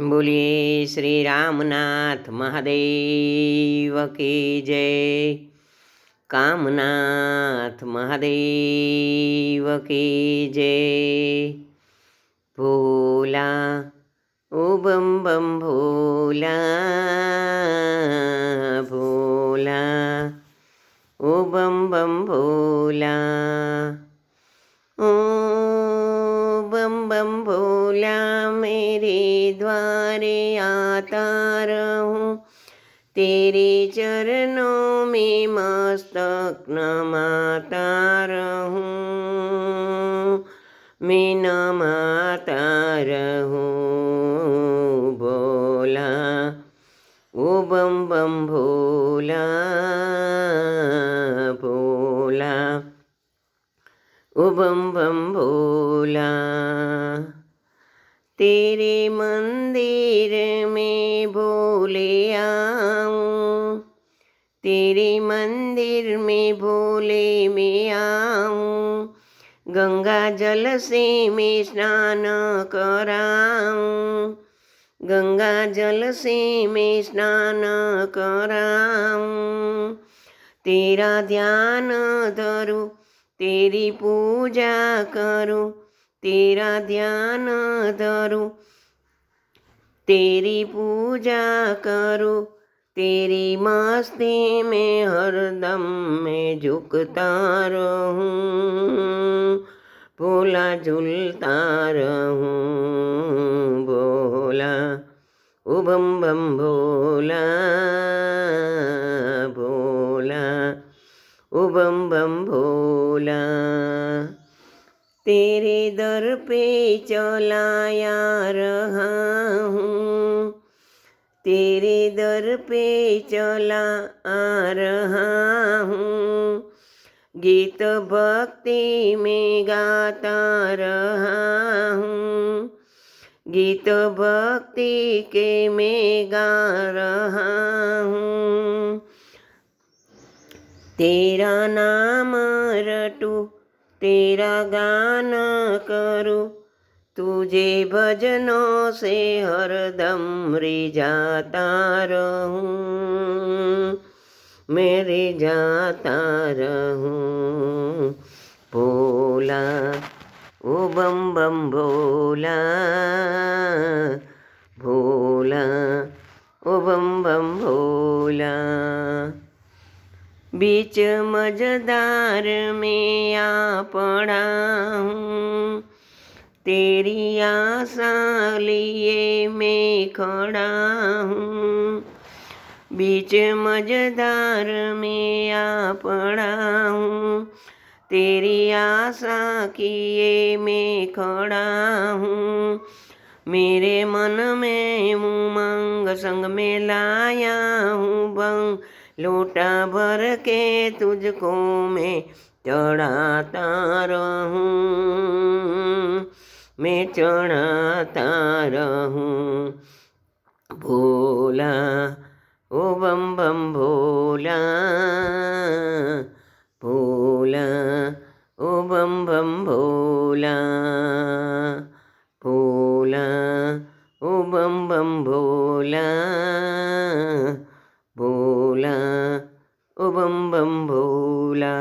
बोलिए श्री रामनाथ महादेव की जय। कामनाथ महादेव की जय। भोला उबम बम भोला भोला उबम बम भोला, ओ बम बम भोला। भोला मेरे द्वारे आता रहूँ। तेरे चरणों में मस्तक नमाता रहूँ। मैं नमाता रहूँ। बोला ओ बम बम भोला। भोला ओ बम बम तेरे मंदिर में भोले आऊँ। तेरे मंदिर में भोले में आऊँ। गंगा जल से मैं स्नान कराऊं। गंगा जल से मैं स्नान कराऊं। तेरा ध्यान धरूं, तेरी पूजा करूँ। तेरा ध्यान धरूं तेरी पूजा करूँ। तेरी मस्ती में हरदम मैं झुकता रहूँ, भोला झूलता रहूँ, भोला ओ बम भोला। दर पे चलाया रहा हूँ तेरे दर पे चला आ रहा हूँ गीत भक्ति में गाता रहा हूँ गीत भक्ति के मैं गा रहा हूँ तेरा नाम रटू तेरा गान करूँ, तुझे भजनों से हरदम जाता रहूँ मेरे जाता रहूँ। भोला ओ बम बम भोला भोला ओ बम बम भोला बीच मजदार में आ पड़ा हूँ तेरी आशा लिए मैं खड़ा हूँ। बीच मजदार में आ पड़ा हूँ तेरी आशा किए मैं खड़ा हूँ। मेरे मन में उमंग संग में लाया हूँ। बंग लोटा भर के तुझको मैं चढ़ाता रहूँ। मैं चढ़ाता रहूँ। भोला, ओ बम बम भोला भोला, ओ बम बम भोला भोला, ओ बम बम भोला। भोला ओ बम बम भोला